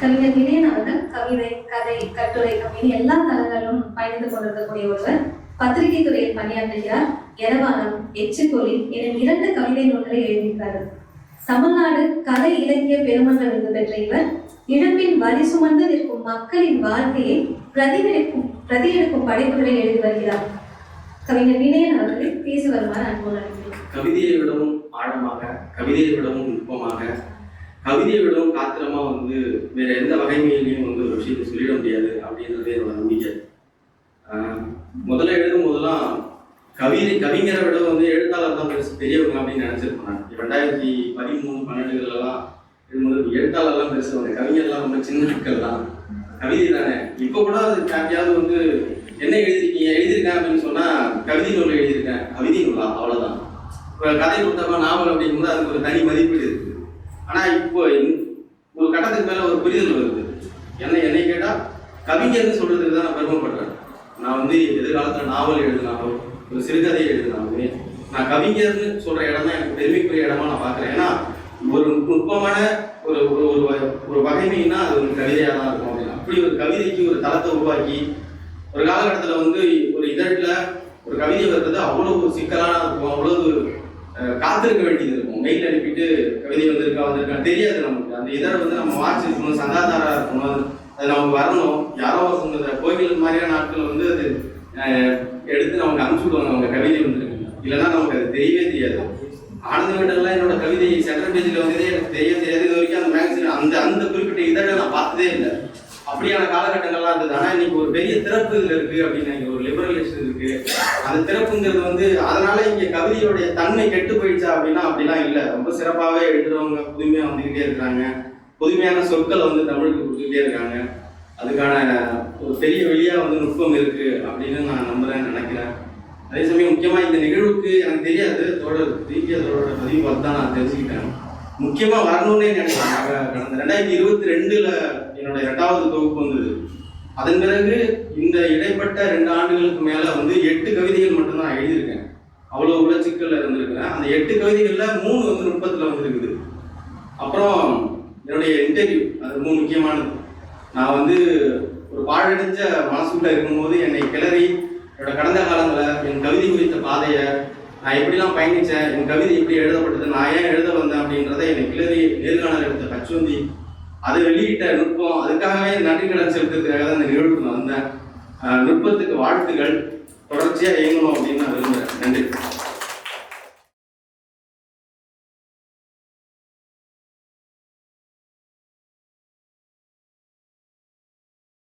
கவிஞர் வினயன் அவர்கள் கவிதை கதை கட்டுரை அப்படின்னு எல்லா தளங்களிலும் பயணித்து கொண்டிருக்கக்கூடிய ஒருவர் பத்திரிகை துறையில் பணியாற்றுகிறார். எரவானம் எச்சுக்கொலி என இரண்டு கவிதை நூல்களை எழுதியிருக்கிறார். தமிழ்நாடு கலை இலக்கிய பெருமன்ற விருது பெற்ற இவர் இழப்பின் வரி சுமந்து நிற்கும் மக்களின் வாழ்க்கையை பிரதிபலிக்கும் பிரதியெடுக்கும் படைப்புகளை எழுதி வருகிறார். கவிஞர் வினயன் அவர்களை பேசி வருமாறு அன்போடு கவிதையை விடவும் ஆழமாக கவிதையை விடவும் நுட்பமாக கவிதையை விடவும் காத்திரமா வந்து வேற எந்த வகைமையிலையும் வந்து ஒரு விஷயத்தை சொல்லிட முடியாது அப்படின்றது என்னோட நம்பிக்கை. முதல்ல எழுதும் போதெல்லாம் கவிதை கவிஞரை விட வந்து எழுத்தாளர் தான் பெருசு பெரியவங்க அப்படின்னு நினைச்சிருப்பேன் ரெண்டாயிரத்தி பதிமூணு பன்னெண்டுகளெல்லாம் எழுதும்போது எழுத்தாளர்லாம் பெருசுவாங்க கவிஞர்லாம் ரொம்ப சின்ன மக்கள் தான். கவிதை தானே. இப்போ கூட அது யாரையாவது வந்து என்ன எழுதிருக்கீங்க? எழுதியிருக்கேன் அப்படின்னு சொன்னா கவிதை நூல் எழுதியிருக்கேன். கவிதை நூலா? அவ்வளவுதான். இப்போ கதை புத்தகம் நாவல் அப்படிங்கும்போது அதுக்கு ஒரு தனி மதிப்பீடு இருக்கு. ஆனால் இப்போ ஒரு கட்டத்துக்கு மேலே ஒரு புரிதல் வருது. என்ன என்னை கேட்டால் கவிஞர்னு சொல்றதுக்கு தான் நான் பெருமைப்படுறேன். நான் வந்து எதிர்காலத்தில் நாவல் எழுதினாலும் ஒரு சிறுகதை எழுதினாலுமே நான் கவிஞர்னு சொல்ற இடம் தான் எனக்கு பெருமைக்குரிய இடமா நான் பார்க்குறேன். ஏன்னா ஒரு நுட்பமான ஒரு ஒரு ஒரு வ- ஒரு வகைமைன்னா அது ஒரு கவிதையாக தான் இருக்கும் அப்படி ஒரு கவிதைக்கு ஒரு தளத்தை உருவாக்கி ஒரு காலகட்டத்தில் வந்து ஒரு இதழில் ஒரு கவிதை வர்றது ஒரு சிக்கலான இருக்கும் அவ்வளோ காத்திருக்க வேண்டியது இருக்கும். மெயில் அனுப்பிட்டு கவிதை வந்திருக்கா வந்திருக்கா தெரியாது நமக்கு. அந்த இதை வந்து நம்ம வாசிக்கணும் சந்தாதாரா இருக்கணும் அது- நம்ம நமக்கு வரணும். யாரோ ஒருத்தவங்க கோவில் மாதிரியான நாட்கள் வந்து அது எடுத்து நமக்கு அனுப்பிச்சு விடுவாங்க. அவங்க கவிதை வந்திருக்கு இல்லைன்னா நமக்கு அது தெரியவே தெரியாது. ஆனந்த வீடெல்லாம் என்னோட கவிதை சென்ட்ரல் பேஜில் வந்ததே எனக்கு தெரிய தெரியாது. இது வரைக்கும் அந்த மேக்சின் அந்த அந்த குறிப்பிட்ட இதழை நான் பார்த்ததே இல்லை. அப்படியான காலகட்டங்கள்லாம் இருந்தது. ஆனால் இன்னைக்கு ஒரு பெரிய திறப்பு இதில் இருக்கு அப்படின்னு இங்கே ஒரு லிபரலைசேஷன் இருக்கு. அந்த திறப்புங்கிறது வந்து அதனால இங்க கவிதையோடைய தன்மை கெட்டு போயிடுச்சா அப்படின்னா அப்படிலாம் இல்லை. ரொம்ப சிறப்பாகவே எழுதுறவங்க புதுமையாக வந்துக்கிட்டே இருக்கிறாங்க. புதுமையான சொற்கள் வந்து தமிழுக்கு கொடுத்துக்கிட்டே இருக்காங்க. அதுக்கான ஒரு பெரிய வழியாக வந்து நுட்பம் இருக்கு அப்படின்னு நான் நம்புறேன் நினைக்கிறேன். அதே சமயம் முக்கியமாக இந்த நிகழ்வுக்கு எனக்கு தெரியாது. தோழர் தீபிய தோழரோட பதிவு பார்த்து தான் நான் தெரிஞ்சுக்கிட்டேன். முக்கியமா வரணும்னே நினைக்கிறேன் கடந்த ரெண்டாயிரத்தி இருபத்தி ரெண்டுல என்னோட இரண்டாவது தொகுப்பு வந்தது. அதன் பிறகு இந்த இடைப்பட்ட ரெண்டு ஆண்டுகளுக்கு மேல வந்து எட்டு கவிதைகள் மட்டும்தான் எழுதியிருக்கேன். அவ்வளவு உள்ள சிக்கல்ல இருந்திருக்கிறேன் அந்த எட்டு கவிதைகள்ல மூணு வந்து நுட்பத்துல வந்திருக்குது. அப்புறம் என்னுடைய இன்டர்வியூ அது ரொம்ப முக்கியமானது. நான் வந்து ஒரு பாழடைஞ்ச மனசுக்குள்ள இருக்கும்போது என்னை கிளறி என்னோட கடந்த காலங்களை என் கவிதை குறித்த பாதையை நான் எப்படிலாம் பயணித்தேன் என் கவிதை எப்படி எழுதப்பட்டது நான் ஏன் எழுத வந்தேன் அப்படின்றத என்னை கிளறி நேர்காணல் எடுத்த கச்சுந்தி அதை வெளியிட்ட நுட்பம் அதுக்காகவே நன்றி கடன் செலுத்துறதுக்காக தான் இந்த நிகழ்வுக்கு நான் வந்தேன். நுட்பத்துக்கு வாழ்த்துகள் தொடர்ச்சியாக இயங்கணும் அப்படின்னு நான் விரும்புகிறேன் நன்றி.